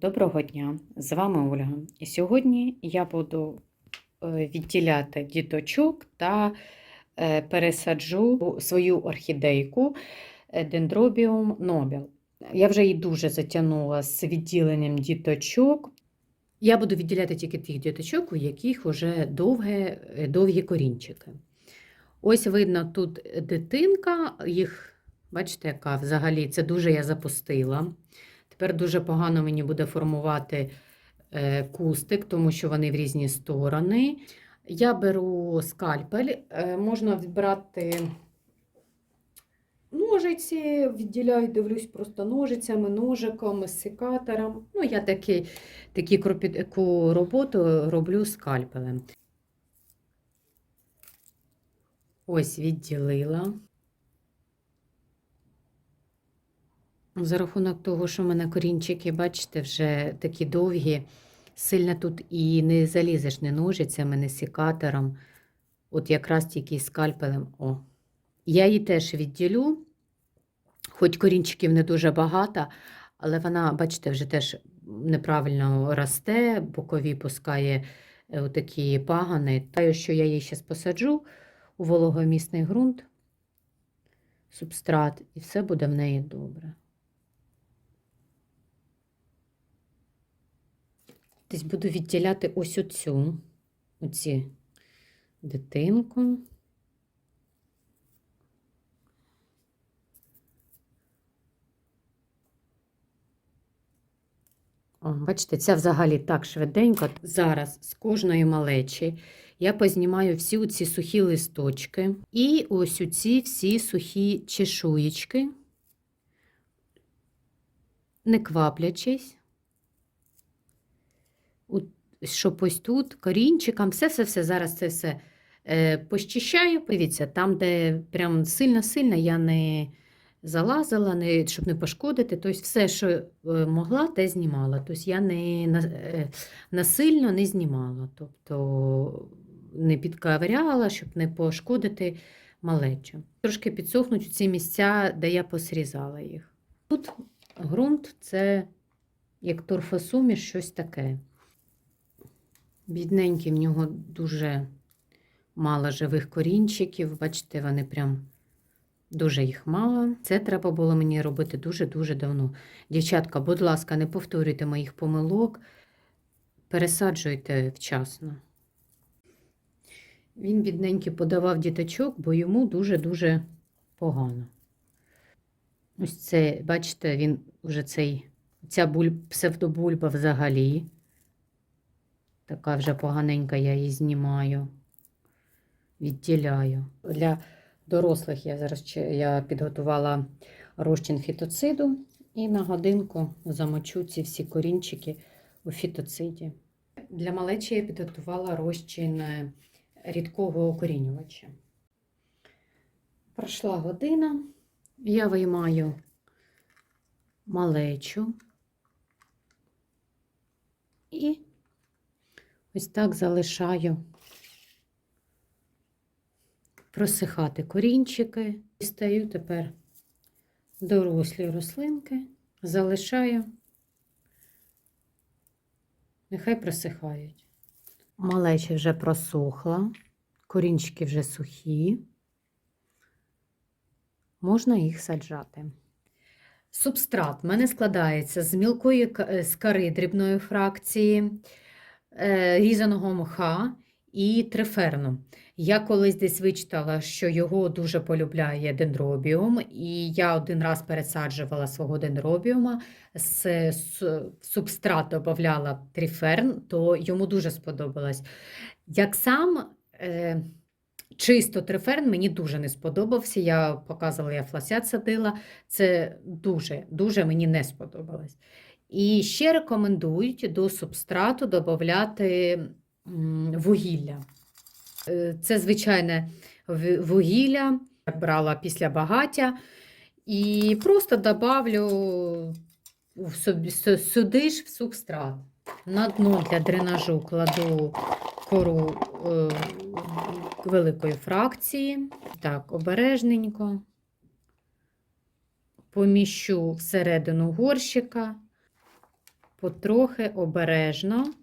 Доброго дня! З вами Ольга. І сьогодні я буду е, відділяти діточок та е, пересаджу свою орхідейку е, Dendrobium Nobel. Я вже її дуже затягнула з відділенням діточок. Я буду відділяти тільки тих діточок, у яких вже довге, довгі корінчики. Ось видно тут дитинка, їх, бачите, яка взагалі це дуже я запустила. Тепер дуже погано мені буде формувати е, кустик, тому що вони в різні сторони. Я беру скальпель, е, можна відбрати ножиці, відділяю, дивлюсь просто ножицями, ножиком, секатором. Ну, я такі, такі роботу роблю скальпелем. Ось відділила. За рахунок того, що в мене корінчики, бачите, вже такі довгі, сильно тут і не залізеш не ножицями, не секатором. От якраз тільки скальпелем. О. Я її теж відділю, хоч корінчиків не дуже багато, але вона, бачите, вже теж неправильно росте, бокові пускає е, такі пагани. Таю, що я її зараз посаджу у вологомісний ґрунт, субстрат, і все буде в неї добре. Десь буду відділяти ось оцю, оці дитинку. О, бачите, це взагалі так швиденько. Зараз з кожної малечі я познімаю всі ці сухі листочки і ось оці всі сухі чешуєчки, не кваплячись щоб ось тут корінчиком, все-все-все, зараз це все е, пощищаю. Дивіться, там, де прям сильно-сильно я не залазила, не, щоб не пошкодити. Тобто все, що е, могла, те знімала. Тобто я не е, насильно не знімала, тобто не підкавряла, щоб не пошкодити малечу. Трошки підсохнуть ці місця, де я посрізала їх. Тут ґрунт це як торфосуміш, щось таке. Бідненький, в нього дуже мало живих корінчиків. Бачите, вони прям дуже їх мало. Це треба було мені робити дуже-дуже давно. Дівчатка, будь ласка, не повторюйте моїх помилок, пересаджуйте вчасно. Він, бідненький, подавав діточок, бо йому дуже-дуже погано. Ось це, бачите, він вже цей, ця буль, псевдобульба взагалі. Така вже поганенька, я її знімаю, відділяю. Для дорослих я зараз я підготувала розчин фітоциду і на годинку замочу ці всі корінчики у фітоциді. Для малечі я підготувала розчин рідкого окорінювача. Пройшла година, я виймаю малечу і Ось так залишаю просихати корінчики. Дістаю тепер дорослі рослинки, залишаю, нехай просихають. Малечі вже просохла, корінчики вже сухі, можна їх саджати. Субстрат в мене складається з мілкої з кари дрібної фракції. Е, різаного мха і триферну. Я колись десь вичитала, що його дуже полюбляє дендробіум, і я один раз пересаджувала свого дендробіума, з субстрат додавала триферн, то йому дуже сподобалось. Як сам е, чисто триферн мені дуже не сподобався. Я показувала, я фласят садила. Це дуже, дуже мені не сподобалось. І ще рекомендують до субстрату додати вугілля. Е, це звичайне вугілля, я брала після багаття. І просто добавлю сюди ж в субстрат. На дно для дренажу кладу кору е, великої фракції. Так, обережненько. Поміщу всередину горщика. Потрохи обережно,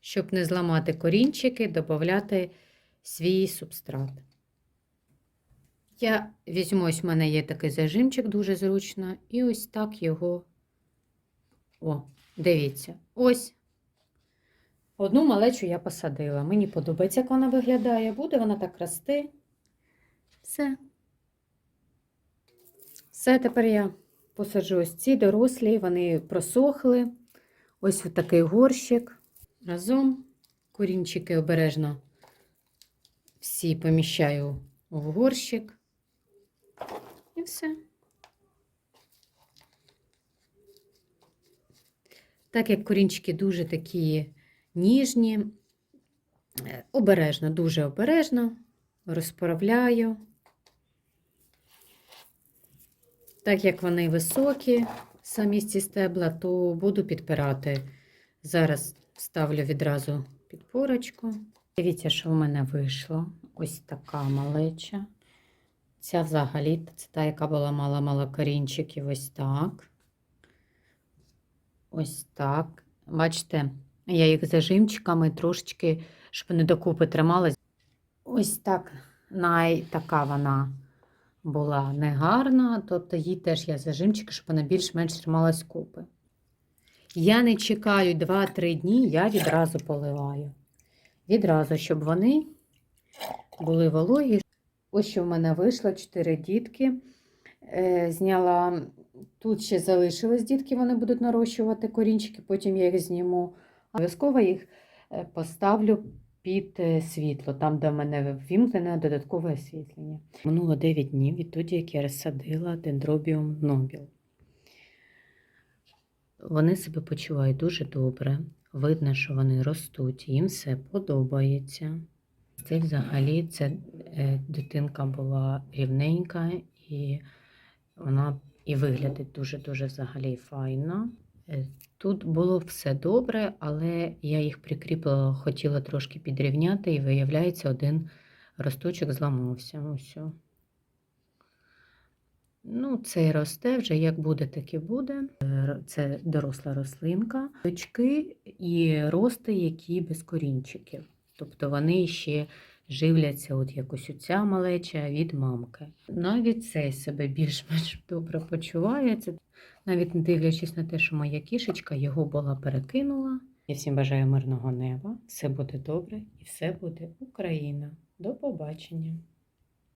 щоб не зламати корінчики, додати свій субстрат. Я візьму, ось в мене є такий зажимчик дуже зручно, і ось так його. О, дивіться, ось. Одну малечу я посадила. Мені подобається, як вона виглядає. Буде вона так рости. Все. Все, тепер я посаджу ось ці дорослі, вони просохли. Ось такий горщик. Разом корінчики обережно всі поміщаю в горщик. І все. Так як корінчики дуже такі ніжні, е, обережно, дуже обережно розправляю. Так як вони високі, самі ці стебла, то буду підпирати. Зараз ставлю відразу підпорочку. Дивіться, що в мене вийшло. Ось така малеча. Ця взагалі, це та, яка була мала-мала корінчиків, ось так. Ось так. Бачите, я їх зажимчиками трошечки, щоб вони докупи тримались. Ось так, най, така вона була негарна, тобто їй теж я зажимчики, щоб вона більш-менш трималась купи. Я не чекаю 2-3 дні, я відразу поливаю. Відразу, щоб вони були вологі. Ось що в мене вийшло 4 дітки. Е, зняла, тут ще залишились дітки, вони будуть нарощувати корінчики, потім я їх зніму. Обов'язково їх е, поставлю під е, світло, там, де в мене ввімкнене додаткове освітлення. Минуло 9 днів відтоді, як я розсадила дендробіум нобіл. Вони себе почувають дуже добре. Видно, що вони ростуть, їм все подобається. Це взагалі це е, дитинка була рівненька і вона і виглядить дуже-дуже взагалі файно. Е, Тут було все добре, але я їх прикріпила, хотіла трошки підрівняти, і виявляється, один росточок зламався. Ось. Ну, цей росте вже як буде, так і буде. Е, Це доросла рослинка, точки і рости, які без корінчиків. Тобто вони ще живляться, от якось оця малеча від мамки. Навіть цей себе більш-менш добре почувається, навіть не дивлячись на те, що моя кішечка його була перекинула. Я всім бажаю мирного неба, все буде добре і все буде Україна. До побачення!